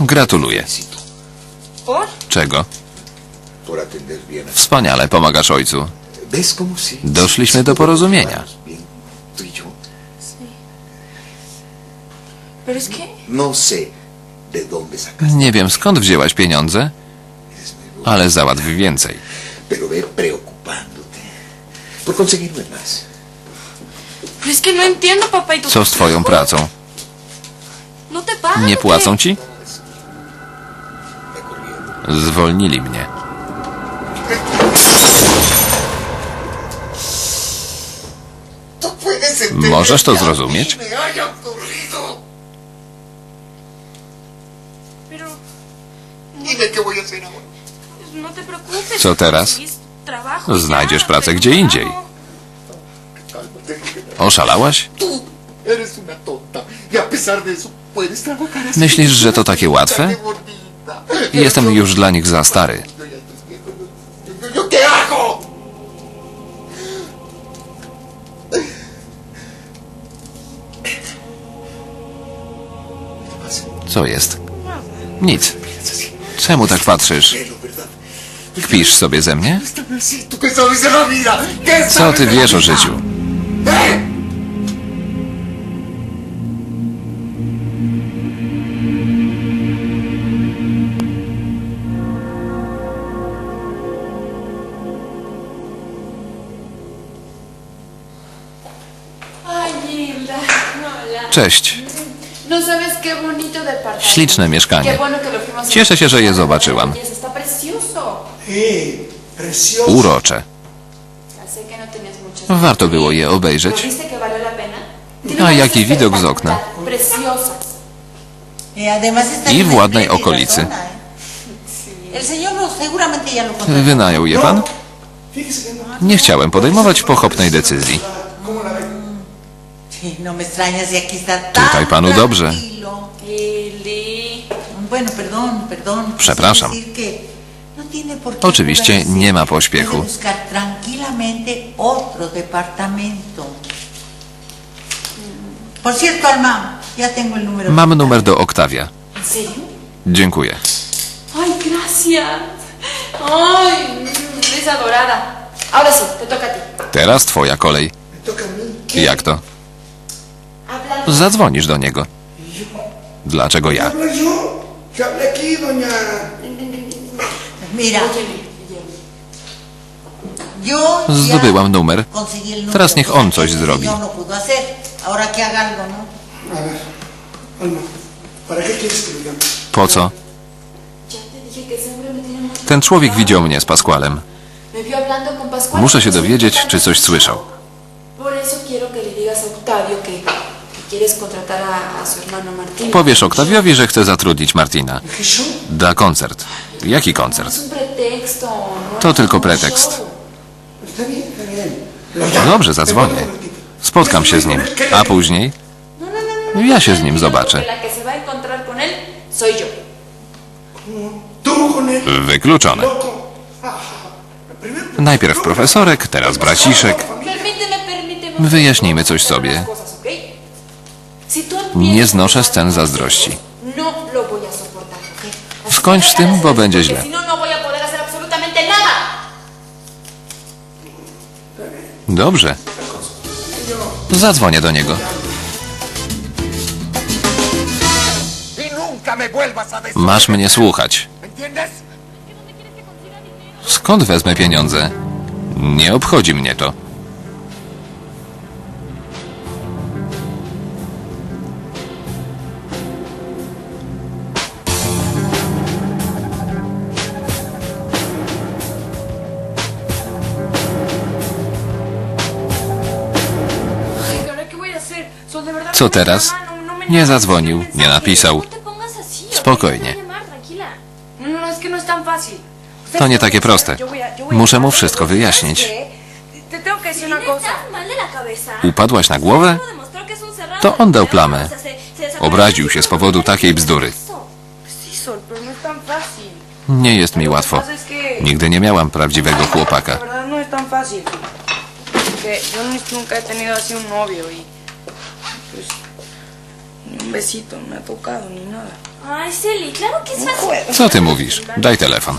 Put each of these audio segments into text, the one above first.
Gratuluję. Czego? Wspaniale pomagasz ojcu. Doszliśmy do porozumienia. Nie wiem skąd wzięłaś pieniądze, ale załatw więcej. no y Co z twoją pracą? Nie płacą ci? Zwolnili mnie. Możesz to zrozumieć? Co teraz? Znajdziesz pracę gdzie indziej. Oszalałaś? Myślisz, że to takie łatwe? Jestem już dla nich za stary. Co jest? Nic. Czemu tak patrzysz? Kpisz sobie ze mnie? Están así. ¿Tú qué sabes de la vida? ¿Qué Co ty wiesz o życiu? Cześć. Śliczne mieszkanie. Cieszę się, że je zobaczyłam. Urocze. Warto było je ¿Pero obejrzeć. A jaki widok z okna. I w ładnej okolicy. Wynajął je pan? Nie chciałem podejmować pochopnej decyzji. Tutaj panu dobrze. Przepraszam. no Oczywiście nie ma pośpiechu. Mam numer do Oktawia. Dziękuję. Ay, gracias. Ay, eres adorada. Ahora sí, te toca a ti. Teraz twoja kolej. Jak to? Zadzwonisz do niego. Dlaczego ja? Mira, Zdobyłam numer. Teraz niech on coś el zrobi. no ¿no? Po co? Ten człowiek widział mnie z Pasqualem. Muszę się dowiedzieć, czy coś słyszał. Por eso quiero que le digas a Octavio que, Powiesz Oktawiowi, że chce zatrudnić Martina. Da koncert. Jaki koncert? No To tylko pretekst. Dobrze, zadzwonię. Spotkam się z nim. A później? No, no, no, no. Ja się z nim zobaczę. Wykluczone. Ah. Najpierw profesorek, teraz braciszek. Wyjaśnijmy coś sobie. Las cosas, ¿ok? Si tú Nie znoszę scen zazdrości. No Skończ z tym, bo będzie źle. No, no. Dobrze. Zadzwonię do niego. Y. Masz mnie słuchać. Skąd wezmę pieniądze? Nie obchodzi mnie to. No, es que no es tan fácil. To nie takie proste. Muszę mu wszystko wyjaśnić. Upadłaś na głowę? To on dał plamę. Obraził się z powodu takiej bzdury. No. Nie jest mi łatwo. Nigdy nie miałam prawdziwego chłopaka. Un besito me ha tocado ni nada. Ay, Celi, claro que es fácil. Co ty mówisz? Daj telefon.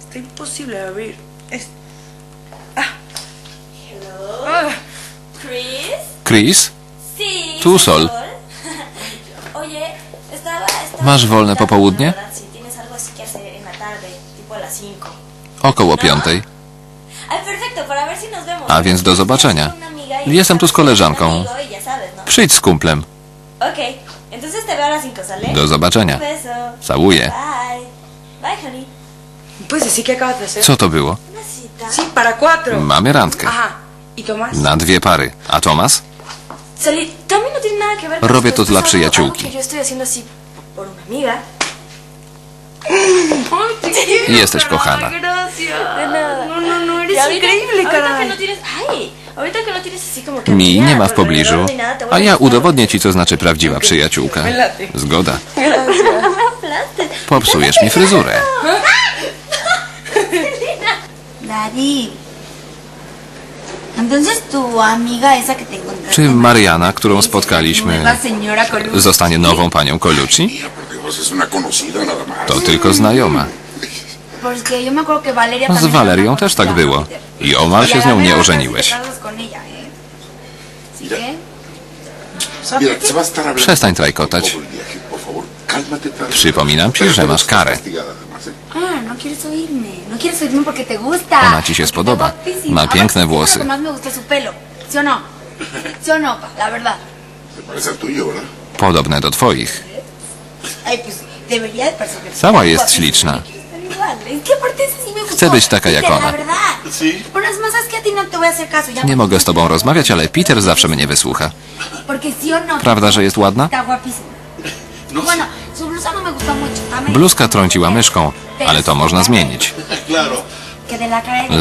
Está imposible abrir. Es... Hello. Ah, Chris. Chris? Sí. Tú, Sol. Oye, estaba, estaba Masz wolne preguntando, popołudnie? la verdad, Si tienes algo así que hacer en la tarde, tipo a las 5. Około piątej. Ay, perfecto, para ver si nos vemos. A więc do zobaczenia. Y Jestem tu z koleżanką. Przyjdź z kumplem. Ok, entonces te veo a las 5, ¿sale? Do zobaczenia. Un beso. Całuję. Bye. Bye, honey. ¿Puedes decir qué acabas de hacer? Co to było? Una cita. Sí, para cuatro. Mamy randkę. Ajá. ¿Y Tomás? Na dwie pary. A Tomas? También no tiene nada que ver con Robię esto. to Esto dla algo- przyjaciółki. algo que yo estoy haciendo así por una amiga. Jesteś kochana. Nada. No, no, no, eres Y increíble, ahorita que no tienes... Ay, que... Mi nie ma w pobliżu, a ja udowodnię ci, co znaczy prawdziwa przyjaciółka. Zgoda. Popsujesz mi fryzurę. Daddy. Entonces tu amiga esa que te encontraste. Czy Mariana, którą spotkaliśmy, zostanie nową panią Colucci? To tylko znajoma. Z Walerią też tak było. I omal się z nią nie ożeniłeś. Con ella, ¿eh? ¿Sí Mira. estar hablando Przestań trajkotać. Przypominam ci, że masz karę. ¿eh? Ah, no quieres oírme. No quieres oírme porque te gusta. Ona ci się Porque spodoba. está guapísima. Ma piękne ¿sabes włosy. Lo que más me gusta es su pelo. ¿Sí o no? ¿Sí o no, pa? La verdad. Se parece al tuyo, ¿verdad? Podobne do twoich. Ay, pues debería de parecer. Cała jest śliczna. Igual. Es que aparte esa sí me gustó. Chcę być taka jak ona. Verdad. Sí. No Nie mogę z tobą rozmawiać, ale Peter zawsze mnie wysłucha. No. Prawda, że jest ładna? No Bluzka trąciła myszką, ale to można zmienić.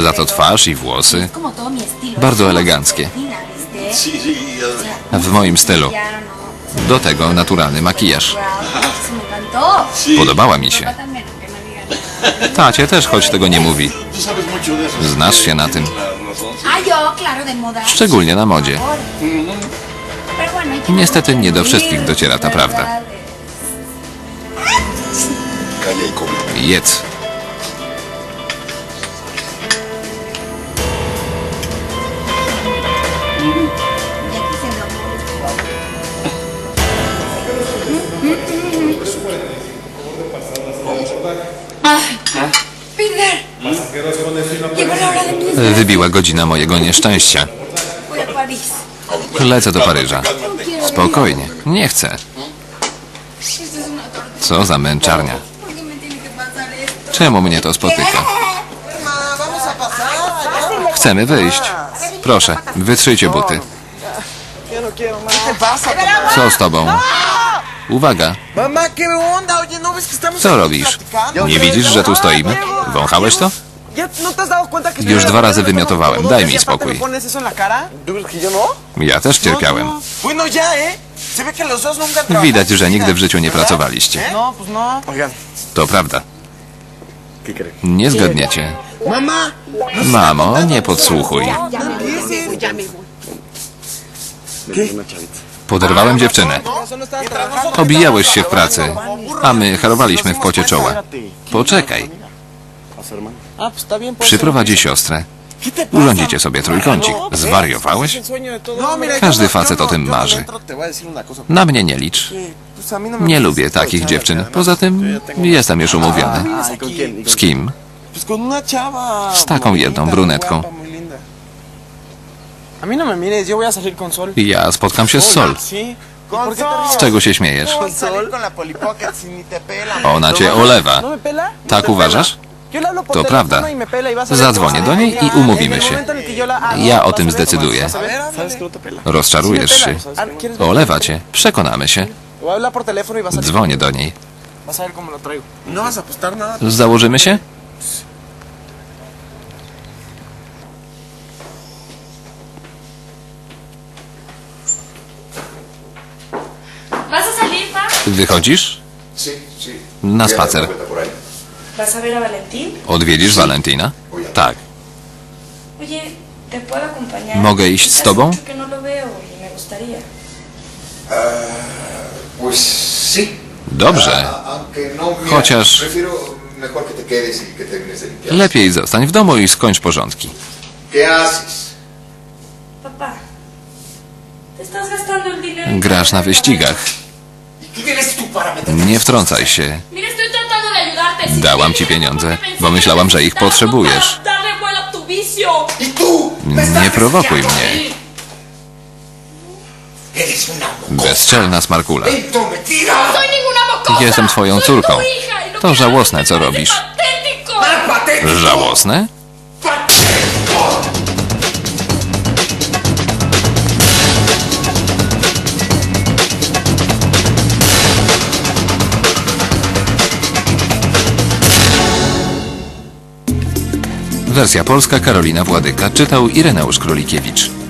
Za to twarz i włosy. Bardzo eleganckie. W moim stylu. Do tego naturalny makijaż. Podobała mi się. Tacie też, choć tego nie mówi. Znasz się na tym. Szczególnie na modzie. Niestety nie do wszystkich dociera ta prawda. Jedz. Wybiła godzina mojego nieszczęścia. Lecę do Paryża. Spokojnie. Nie chcę. Co za męczarnia. Czemu mnie to spotyka? Chcemy wyjść. Proszę, wytrzyjcie buty. Co z tobą? Uwaga, Mamá, ¿qué onda? Oye, ¿no ves que estamos co robisz? Nie widzisz, że tu stoimy? Wąchałeś to? ¿Ya no Już dwa razy wymiotowałem. Daj mi spokój. no? Ja też cierpiałem. No, ya, ¿eh? Widać, że nigdy w życiu nie pracowaliście. ¿Eh? To prawda. Nie zgadniecie. Mamo, nie podsłuchuj. Poderwałem dziewczynę. Estabas trabajando. Obijałeś się w pracy, a my harowaliśmy w pocie czoła. Poczekaj, Przyprowadzi siostrę. Urządzicie sobie trójkącik. Zwariowałeś? No, Każdy no- facet o no- tym no marzy. Na mnie nie licz. No Nie lubię takich dziewczyn. Poza tym jestem już umówiony. Z kim? Z taką jedną brunetką. no. Ja spotkam się z Sol. Z czego się śmiejesz? Ona cię olewa. ¿No? Tak uważasz? To prawda. y y Zadzwonię do niej i umówimy się. Ja o tym zdecyduję. vas a ver. ¿Sabes que no? Rozczarujesz się. Ah, ¿quieres ver? Olewa cię. Przekonamy się. Y Dzwonię do niej. No. Założymy się? Wychodzisz? Na spacer. una vuelta por ahí. ¿Vas a ver a Valentín? Odwiedzisz Valentina? Tak. Oye, ¿te puedo acompañar? Mogę iść z Hace tobą? mucho que no lo veo y me gustaría. Pues sí. Dobrze. A- aunque no, Chociaż- y. Lepiej zostań w domu i skończ porządki. ¿Qué haces? Papá, te estás gastando el dinero. Grasz na wyścigach. ¿Y quién eres tú para meter? Nie wtrącaj się. Mira, estoy Dałam ci pieniądze, bo myślałam, że ich potrzebujesz. para darle vuelo a tu vicio. ¿Y tú? ¿Me estás Nie prowokuj mnie. Bezczelna smarkula. Jestem twoją córką. To żałosne, co robisz. Żałosne? Wersja polska Karolina Władyka czytał Ireneusz Królikiewicz.